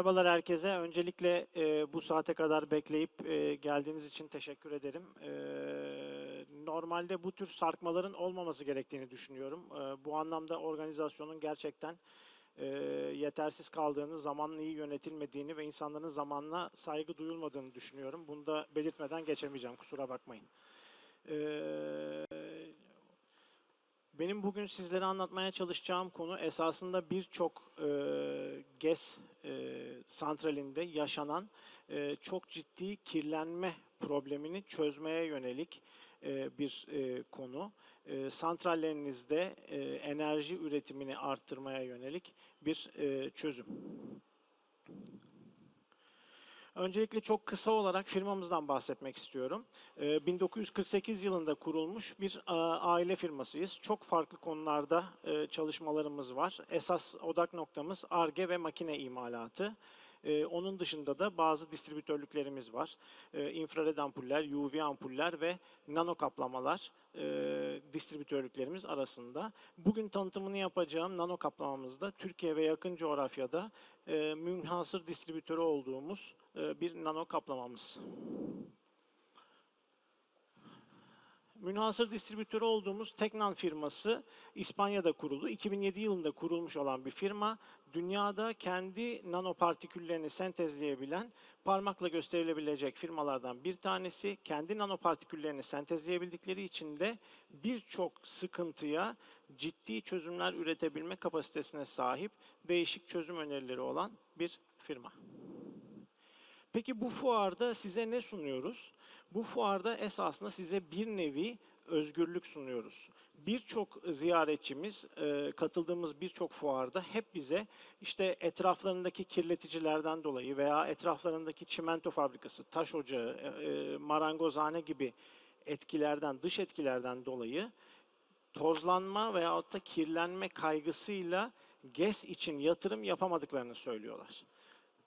Merhabalar herkese. Öncelikle e, bu saate kadar bekleyip e, geldiğiniz için teşekkür ederim. E, normalde bu tür sarkmaların olmaması gerektiğini düşünüyorum. E, bu anlamda organizasyonun gerçekten e, yetersiz kaldığını, zamanın iyi yönetilmediğini ve insanların zamanla saygı duyulmadığını düşünüyorum. Bunu da belirtmeden geçemeyeceğim, kusura bakmayın. E, benim bugün sizlere anlatmaya çalışacağım konu esasında birçok e, GES e, santralinde yaşanan e, çok ciddi kirlenme problemini çözmeye yönelik e, bir e, konu. E, santrallerinizde e, enerji üretimini arttırmaya yönelik bir e, çözüm. Öncelikle çok kısa olarak firmamızdan bahsetmek istiyorum. Ee, 1948 yılında kurulmuş bir e, aile firmasıyız. Çok farklı konularda e, çalışmalarımız var. Esas odak noktamız ARGE ve makine imalatı. Ee, onun dışında da bazı distribütörlüklerimiz var. Ee, infrared ampuller, UV ampuller ve nano kaplamalar e, distribütörlüklerimiz arasında. Bugün tanıtımını yapacağım nano kaplamamızda Türkiye ve yakın coğrafyada e, münhasır distribütörü olduğumuz bir nano kaplamamız. Münhasır distribütörü olduğumuz Teknan firması İspanya'da kuruldu. 2007 yılında kurulmuş olan bir firma. Dünyada kendi nanopartiküllerini sentezleyebilen, parmakla gösterilebilecek firmalardan bir tanesi. Kendi nanopartiküllerini sentezleyebildikleri için de birçok sıkıntıya ciddi çözümler üretebilme kapasitesine sahip değişik çözüm önerileri olan bir firma. Peki bu fuarda size ne sunuyoruz? Bu fuarda esasında size bir nevi özgürlük sunuyoruz. Birçok ziyaretçimiz e, katıldığımız birçok fuarda hep bize işte etraflarındaki kirleticilerden dolayı veya etraflarındaki çimento fabrikası, taş ocağı, e, e, marangozhane gibi etkilerden, dış etkilerden dolayı tozlanma veyahut da kirlenme kaygısıyla GES için yatırım yapamadıklarını söylüyorlar.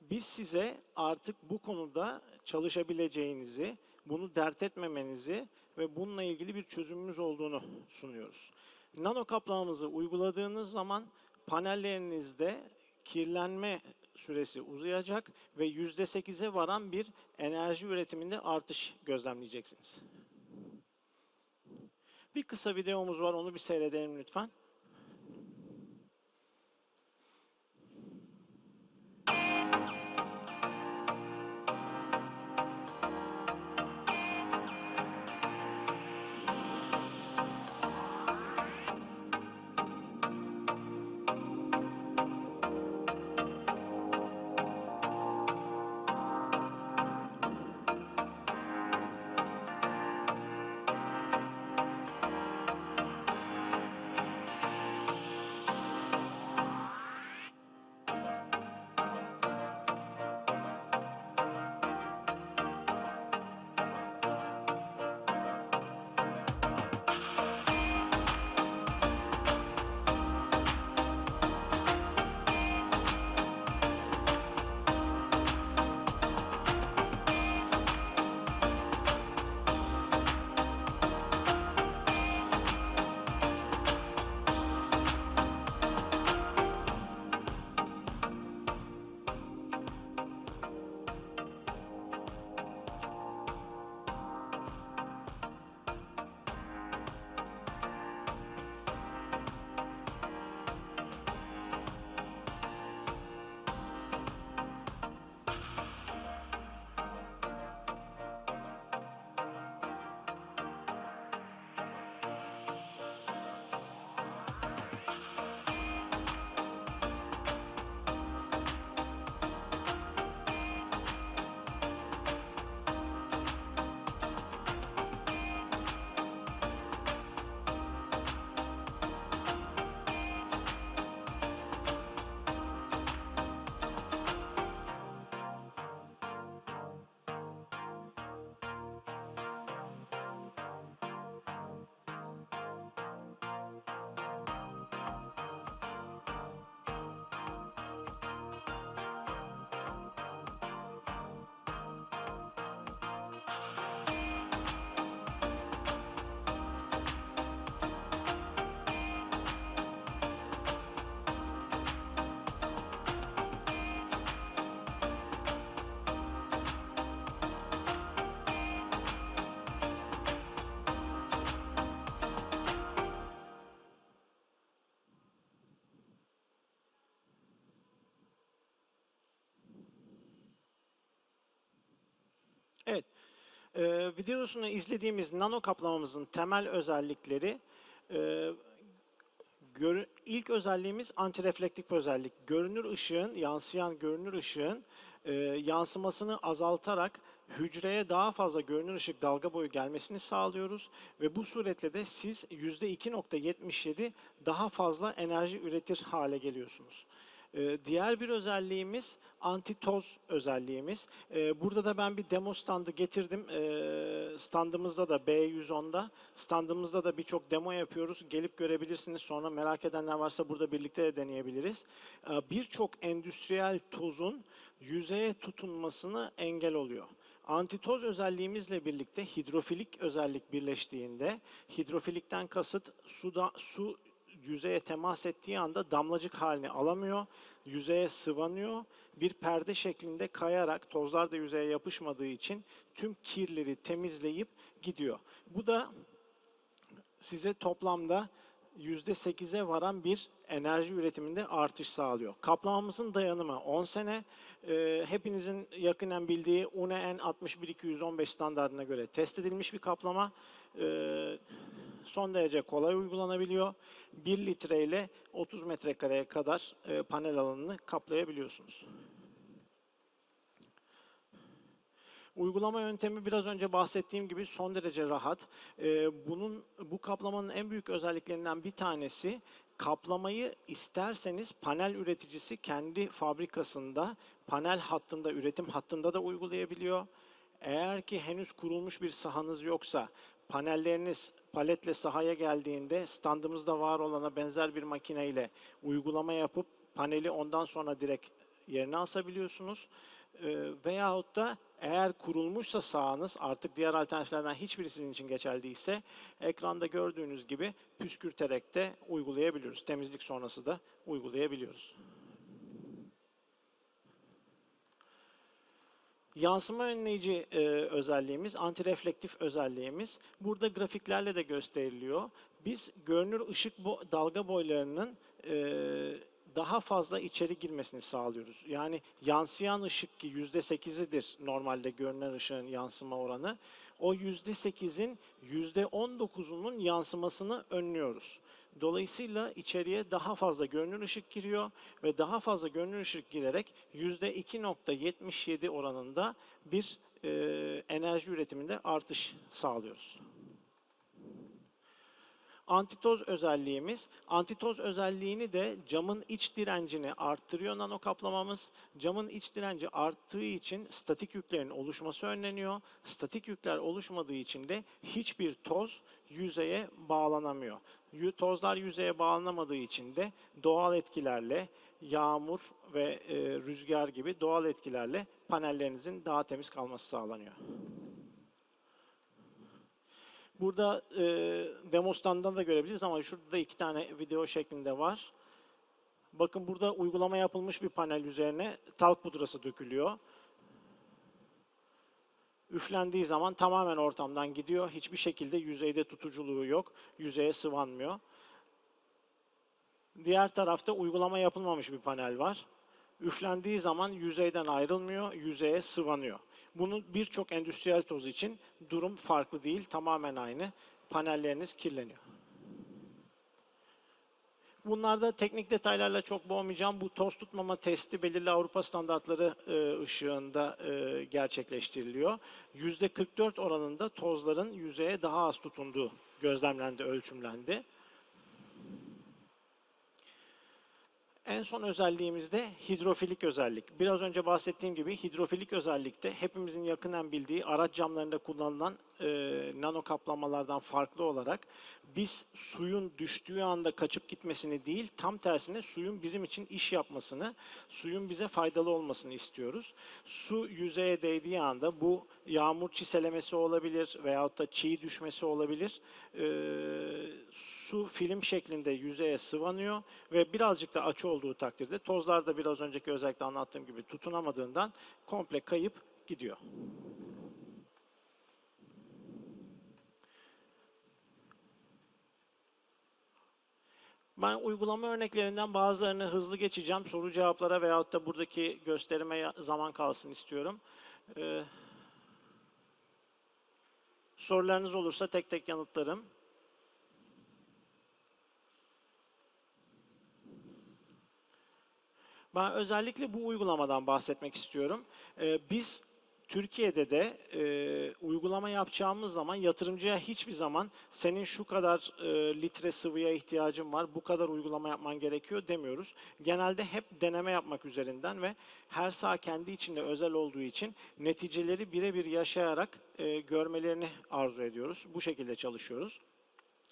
Biz size artık bu konuda çalışabileceğinizi, bunu dert etmemenizi ve bununla ilgili bir çözümümüz olduğunu sunuyoruz. Nano kaplamamızı uyguladığınız zaman panellerinizde kirlenme süresi uzayacak ve %8'e varan bir enerji üretiminde artış gözlemleyeceksiniz. Bir kısa videomuz var, onu bir seyredelim lütfen. Ee, videosunu izlediğimiz nano kaplamamızın temel özellikleri e, gör- ilk özelliğimiz antireflektif özellik. Görünür ışığın, yansıyan görünür ışığın e, yansımasını azaltarak hücreye daha fazla görünür ışık dalga boyu gelmesini sağlıyoruz ve bu suretle de siz %2.77 daha fazla enerji üretir hale geliyorsunuz. Ee, Diğer bir özelliğimiz anti-toz özelliğimiz. Ee, Burada da ben bir demo standı getirdim. Ee, Standımızda da B110'da, standımızda da birçok demo yapıyoruz. Gelip görebilirsiniz. Sonra merak edenler varsa burada birlikte de deneyebiliriz. Birçok endüstriyel tozun yüzeye tutunmasını engel oluyor. Antitoz özelliğimizle birlikte hidrofilik özellik birleştiğinde, hidrofilikten kasıt suda, su yüzeye temas ettiği anda damlacık halini alamıyor, yüzeye sıvanıyor, bir perde şeklinde kayarak tozlar da yüzeye yapışmadığı için tüm kirleri temizleyip gidiyor. Bu da size toplamda %8'e varan bir enerji üretiminde artış sağlıyor. Kaplamamızın dayanımı 10 sene. Ee, hepinizin yakinen bildiği UNE N61215 standartına göre test edilmiş bir kaplama. Ee, son derece kolay uygulanabiliyor. 1 litre ile 30 metrekareye kadar e, panel alanını kaplayabiliyorsunuz. Uygulama yöntemi biraz önce bahsettiğim gibi son derece rahat. Ee, bunun bu kaplamanın en büyük özelliklerinden bir tanesi kaplamayı isterseniz panel üreticisi kendi fabrikasında panel hattında üretim hattında da uygulayabiliyor. Eğer ki henüz kurulmuş bir sahanız yoksa panelleriniz paletle sahaya geldiğinde standımızda var olana benzer bir makineyle uygulama yapıp paneli ondan sonra direkt yerine asabiliyorsunuz. Ee, veyahut da eğer kurulmuşsa sahanız artık diğer alternatiflerden hiçbiri sizin için geçerli değilse ekranda gördüğünüz gibi püskürterek de uygulayabiliyoruz. Temizlik sonrası da uygulayabiliyoruz. Yansıma önleyici e, özelliğimiz, antireflektif özelliğimiz burada grafiklerle de gösteriliyor. Biz görünür ışık bo- dalga boylarının e, daha fazla içeri girmesini sağlıyoruz. Yani yansıyan ışık ki %8'idir normalde görünen ışığın yansıma oranı. O %8'in %19'unun yansımasını önlüyoruz. Dolayısıyla içeriye daha fazla görünür ışık giriyor ve daha fazla görünür ışık girerek %2.77 oranında bir enerji üretiminde artış sağlıyoruz. Antitoz özelliğimiz, antitoz özelliğini de camın iç direncini arttırıyor nano kaplamamız. Camın iç direnci arttığı için statik yüklerin oluşması önleniyor. Statik yükler oluşmadığı için de hiçbir toz yüzeye bağlanamıyor. Tozlar yüzeye bağlanamadığı için de doğal etkilerle yağmur ve e, rüzgar gibi doğal etkilerle panellerinizin daha temiz kalması sağlanıyor. Burada e, demo standından da görebiliriz ama şurada da iki tane video şeklinde var. Bakın burada uygulama yapılmış bir panel üzerine talk pudrası dökülüyor. Üflendiği zaman tamamen ortamdan gidiyor. Hiçbir şekilde yüzeyde tutuculuğu yok. Yüzeye sıvanmıyor. Diğer tarafta uygulama yapılmamış bir panel var. Üflendiği zaman yüzeyden ayrılmıyor, yüzeye sıvanıyor. Bunun birçok endüstriyel toz için durum farklı değil, tamamen aynı. Panelleriniz kirleniyor. Bunlarda teknik detaylarla çok boğmayacağım. Bu toz tutmama testi belirli Avrupa standartları e, ışığında e, gerçekleştiriliyor. %44 oranında tozların yüzeye daha az tutunduğu gözlemlendi, ölçümlendi. En son özelliğimiz de hidrofilik özellik. Biraz önce bahsettiğim gibi hidrofilik özellikte hepimizin yakından bildiği araç camlarında kullanılan e, nano kaplamalardan farklı olarak biz suyun düştüğü anda kaçıp gitmesini değil, tam tersine suyun bizim için iş yapmasını, suyun bize faydalı olmasını istiyoruz. Su yüzeye değdiği anda bu yağmur çiselemesi olabilir veyahut da çiğ düşmesi olabilir. Ee, su film şeklinde yüzeye sıvanıyor ve birazcık da açı olduğu takdirde tozlar da biraz önceki özellikle anlattığım gibi tutunamadığından komple kayıp gidiyor. Ben uygulama örneklerinden bazılarını hızlı geçeceğim. Soru cevaplara veyahut da buradaki gösterime zaman kalsın istiyorum. Ee, Sorularınız olursa tek tek yanıtlarım. Ben özellikle bu uygulamadan bahsetmek istiyorum. Ee, biz Türkiye'de de e, uygulama yapacağımız zaman yatırımcıya hiçbir zaman senin şu kadar e, litre sıvıya ihtiyacın var, bu kadar uygulama yapman gerekiyor demiyoruz. Genelde hep deneme yapmak üzerinden ve her saha kendi içinde özel olduğu için neticeleri birebir yaşayarak e, görmelerini arzu ediyoruz. Bu şekilde çalışıyoruz.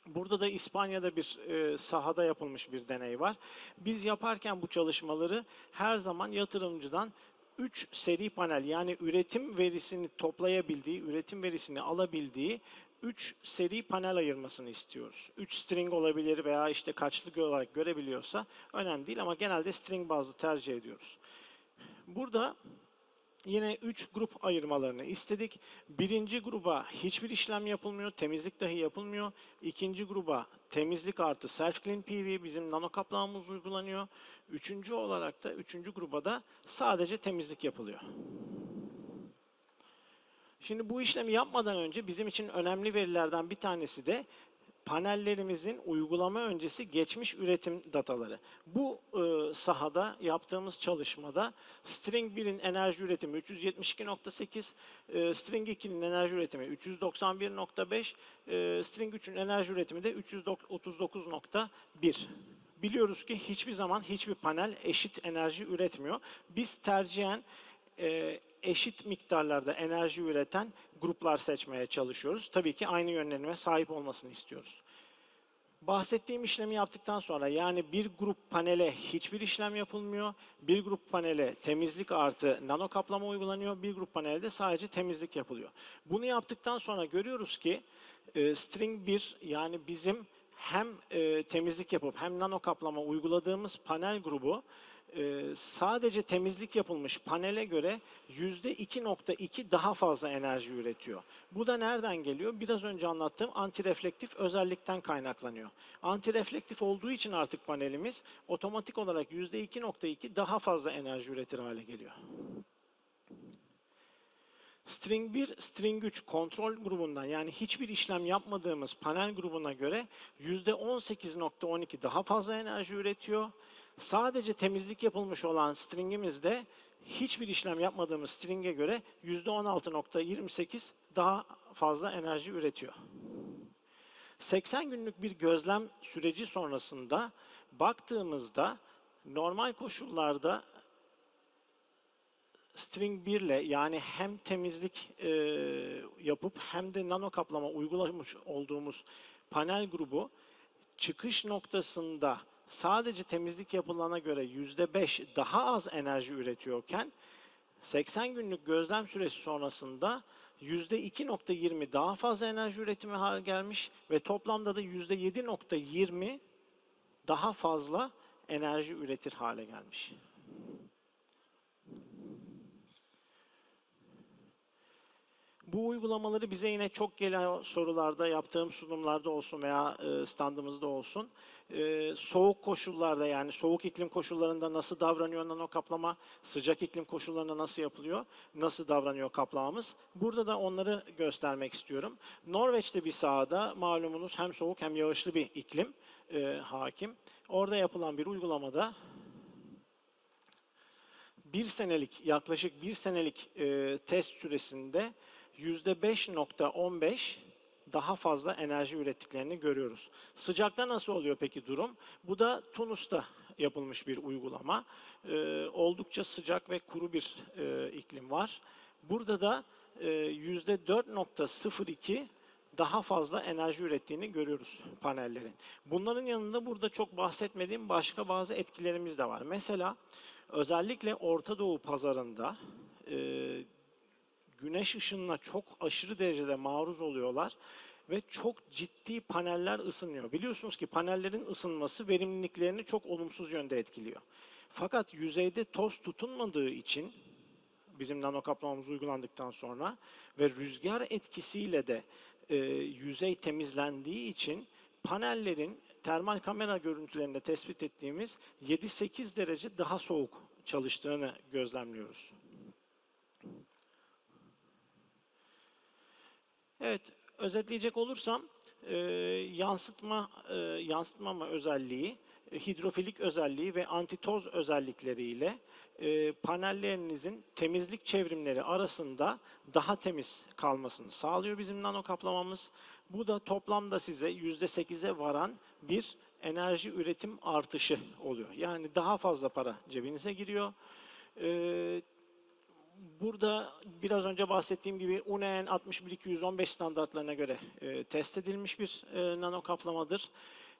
Burada da İspanya'da bir e, sahada yapılmış bir deney var. Biz yaparken bu çalışmaları her zaman yatırımcıdan 3 seri panel yani üretim verisini toplayabildiği, üretim verisini alabildiği 3 seri panel ayırmasını istiyoruz. 3 string olabilir veya işte kaçlı olarak görebiliyorsa önemli değil ama genelde string bazlı tercih ediyoruz. Burada Yine 3 grup ayırmalarını istedik. Birinci gruba hiçbir işlem yapılmıyor, temizlik dahi yapılmıyor. İkinci gruba temizlik artı self clean PV bizim nano kaplamamız uygulanıyor. Üçüncü olarak da üçüncü gruba da sadece temizlik yapılıyor. Şimdi bu işlemi yapmadan önce bizim için önemli verilerden bir tanesi de panellerimizin uygulama öncesi geçmiş üretim dataları. Bu e, sahada yaptığımız çalışmada string 1'in enerji üretimi 372.8, e, string 2'nin enerji üretimi 391.5, e, string 3'ün enerji üretimi de 339.1. Biliyoruz ki hiçbir zaman hiçbir panel eşit enerji üretmiyor. Biz tercihen e, eşit miktarlarda enerji üreten gruplar seçmeye çalışıyoruz. Tabii ki aynı yönlenime sahip olmasını istiyoruz. Bahsettiğim işlemi yaptıktan sonra yani bir grup panele hiçbir işlem yapılmıyor. Bir grup panele temizlik artı nano kaplama uygulanıyor. Bir grup panelde sadece temizlik yapılıyor. Bunu yaptıktan sonra görüyoruz ki e, string 1 yani bizim hem e, temizlik yapıp hem nano kaplama uyguladığımız panel grubu e, sadece temizlik yapılmış panele göre %2.2 daha fazla enerji üretiyor. Bu da nereden geliyor? Biraz önce anlattığım antireflektif özellikten kaynaklanıyor. Antireflektif olduğu için artık panelimiz otomatik olarak %2.2 daha fazla enerji üretir hale geliyor. String 1, String 3 kontrol grubundan yani hiçbir işlem yapmadığımız panel grubuna göre %18.12 daha fazla enerji üretiyor. Sadece temizlik yapılmış olan stringimizde hiçbir işlem yapmadığımız string'e göre %16.28 daha fazla enerji üretiyor. 80 günlük bir gözlem süreci sonrasında baktığımızda normal koşullarda string 1 ile yani hem temizlik e, yapıp hem de nano kaplama uygulamış olduğumuz panel grubu çıkış noktasında sadece temizlik yapılana göre %5 daha az enerji üretiyorken 80 günlük gözlem süresi sonrasında %2.20 daha fazla enerji üretimi hale gelmiş ve toplamda da %7.20 daha fazla enerji üretir hale gelmiş. Bu uygulamaları bize yine çok gelen sorularda, yaptığım sunumlarda olsun veya e, standımızda olsun, e, soğuk koşullarda yani soğuk iklim koşullarında nasıl davranıyor nano kaplama, sıcak iklim koşullarında nasıl yapılıyor, nasıl davranıyor kaplamamız. Burada da onları göstermek istiyorum. Norveç'te bir sahada malumunuz hem soğuk hem yağışlı bir iklim e, hakim. Orada yapılan bir uygulamada bir senelik, yaklaşık bir senelik test süresinde %5.15 daha fazla enerji ürettiklerini görüyoruz. Sıcakta nasıl oluyor peki durum? Bu da Tunus'ta yapılmış bir uygulama. Ee, oldukça sıcak ve kuru bir e, iklim var. Burada da e, %4.02 daha fazla enerji ürettiğini görüyoruz panellerin. Bunların yanında burada çok bahsetmediğim başka bazı etkilerimiz de var. Mesela özellikle Orta Doğu pazarında e, güneş ışınına çok aşırı derecede maruz oluyorlar ve çok ciddi paneller ısınıyor. Biliyorsunuz ki panellerin ısınması verimliliklerini çok olumsuz yönde etkiliyor. Fakat yüzeyde toz tutunmadığı için bizim nano kaplamamız uygulandıktan sonra ve rüzgar etkisiyle de e, yüzey temizlendiği için panellerin termal kamera görüntülerinde tespit ettiğimiz 7-8 derece daha soğuk çalıştığını gözlemliyoruz. Evet, özetleyecek olursam e, yansıtma e, yansıtmama özelliği, e, hidrofilik özelliği ve antitoz özellikleriyle e, panellerinizin temizlik çevrimleri arasında daha temiz kalmasını sağlıyor bizim nano kaplamamız. Bu da toplamda size %8'e varan bir enerji üretim artışı oluyor. Yani daha fazla para cebinize giriyor. E, Burada biraz önce bahsettiğim gibi UNEN 61215 standartlarına göre e, test edilmiş bir e, nano kaplamadır.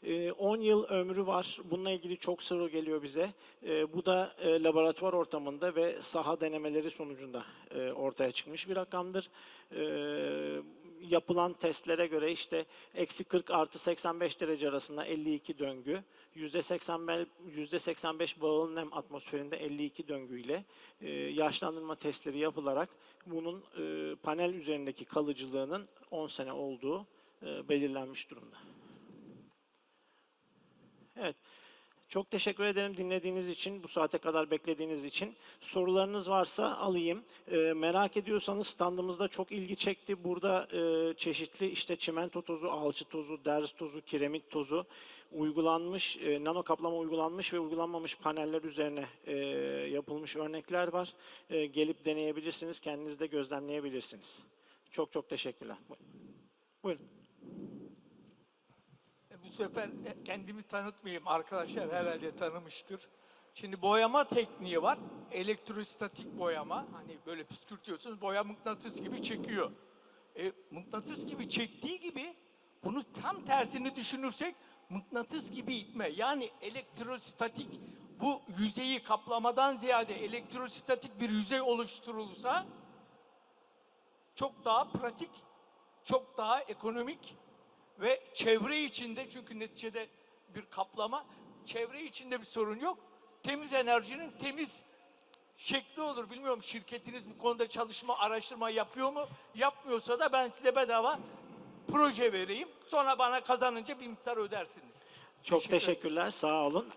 E, 10 yıl ömrü var. Bununla ilgili çok soru geliyor bize. E, bu da e, laboratuvar ortamında ve saha denemeleri sonucunda e, ortaya çıkmış bir rakamdır. Yapılan testlere göre işte eksi 40 artı 85 derece arasında 52 döngü, %85, %85 bağıl nem atmosferinde 52 döngüyle e, yaşlandırma testleri yapılarak bunun e, panel üzerindeki kalıcılığının 10 sene olduğu e, belirlenmiş durumda. Evet. Çok teşekkür ederim dinlediğiniz için, bu saate kadar beklediğiniz için. Sorularınız varsa alayım. E, merak ediyorsanız standımızda çok ilgi çekti. Burada e, çeşitli işte çimento tozu, alçı tozu, derz tozu, kiremit tozu uygulanmış, e, nano kaplama uygulanmış ve uygulanmamış paneller üzerine e, yapılmış örnekler var. E, gelip deneyebilirsiniz, kendiniz de gözlemleyebilirsiniz. Çok çok teşekkürler. Buyurun. Bu sefer kendimi tanıtmayayım. Arkadaşlar herhalde tanımıştır. Şimdi boyama tekniği var. Elektrostatik boyama. Hani böyle püskürtüyorsunuz. Boya mıknatıs gibi çekiyor. E, mıknatıs gibi çektiği gibi bunu tam tersini düşünürsek mıknatıs gibi itme. Yani elektrostatik bu yüzeyi kaplamadan ziyade elektrostatik bir yüzey oluşturulsa çok daha pratik, çok daha ekonomik ve çevre içinde çünkü neticede bir kaplama, çevre içinde bir sorun yok. Temiz enerjinin temiz şekli olur. Bilmiyorum şirketiniz bu konuda çalışma, araştırma yapıyor mu? Yapmıyorsa da ben size bedava proje vereyim. Sonra bana kazanınca bir miktar ödersiniz. Çok Teşekkür teşekkürler, sağ olun.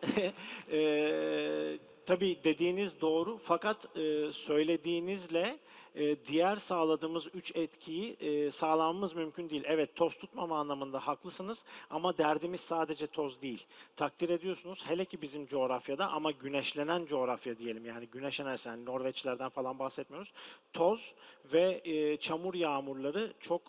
Eee tabii dediğiniz doğru fakat e, söylediğinizle e, diğer sağladığımız üç etkiyi e, sağlamamız mümkün değil. Evet toz tutmama anlamında haklısınız ama derdimiz sadece toz değil. Takdir ediyorsunuz hele ki bizim coğrafyada ama güneşlenen coğrafya diyelim yani güneş enerjisi yani falan bahsetmiyoruz. Toz ve e, çamur yağmurları çok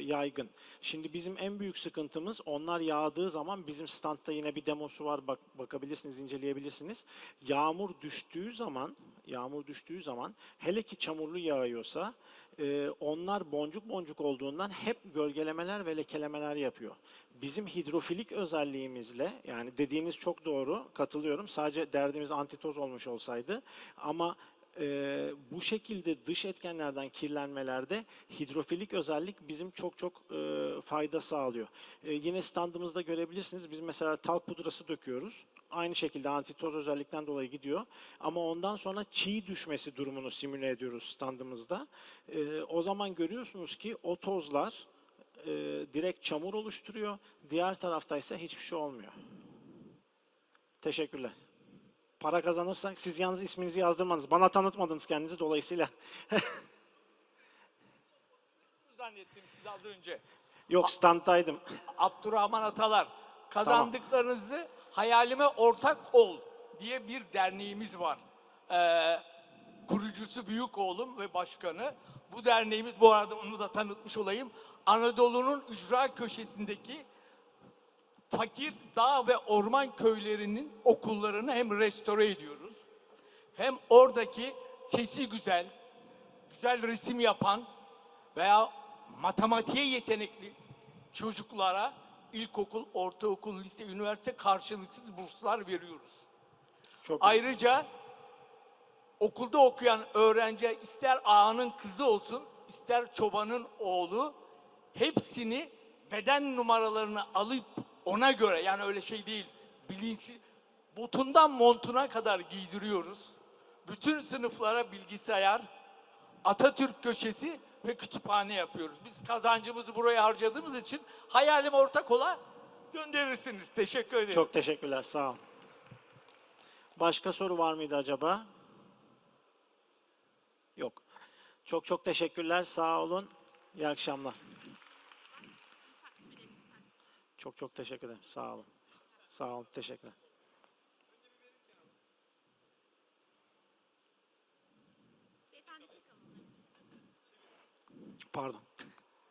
yaygın. Şimdi bizim en büyük sıkıntımız onlar yağdığı zaman bizim standta yine bir demosu var bak bakabilirsiniz inceleyebilirsiniz. Yağmur düştüğü zaman yağmur düştüğü zaman hele ki çamurlu yağıyorsa e, onlar boncuk boncuk olduğundan hep gölgelemeler ve lekelemeler yapıyor. Bizim hidrofilik özelliğimizle yani dediğiniz çok doğru katılıyorum. Sadece derdimiz antitoz olmuş olsaydı ama e, bu şekilde dış etkenlerden kirlenmelerde hidrofilik özellik bizim çok çok e, fayda sağlıyor. E, yine standımızda görebilirsiniz. Biz mesela talk pudrası döküyoruz. Aynı şekilde antitoz özellikten dolayı gidiyor. Ama ondan sonra çiğ düşmesi durumunu simüle ediyoruz standımızda. E, o zaman görüyorsunuz ki o tozlar e, direkt çamur oluşturuyor. Diğer tarafta ise hiçbir şey olmuyor. Teşekkürler. Para kazanırsak siz yalnız isminizi yazdırmadınız. Bana tanıtmadınız kendinizi dolayısıyla. Zannettim siz az önce. Yok standdaydım. Abdurrahman Atalar kazandıklarınızı hayalime ortak ol diye bir derneğimiz var. Ee, kurucusu büyük oğlum ve başkanı. Bu derneğimiz bu arada onu da tanıtmış olayım. Anadolu'nun ücra köşesindeki fakir dağ ve orman köylerinin okullarını hem restore ediyoruz. Hem oradaki sesi güzel, güzel resim yapan veya matematiğe yetenekli çocuklara ilkokul, ortaokul, lise, üniversite karşılıksız burslar veriyoruz. Çok Ayrıca okulda okuyan öğrenci ister ağanın kızı olsun, ister çobanın oğlu hepsini beden numaralarını alıp ona göre yani öyle şey değil bilinçli botundan montuna kadar giydiriyoruz. Bütün sınıflara bilgisayar, Atatürk köşesi ve kütüphane yapıyoruz. Biz kazancımızı buraya harcadığımız için hayalim ortak ola gönderirsiniz. Teşekkür ederim. Çok teşekkürler. Sağ olun. Başka soru var mıydı acaba? Yok. Çok çok teşekkürler. Sağ olun. İyi akşamlar. Çok çok teşekkür ederim. Sağ olun. Sağ olun. Teşekkürler. Pardon.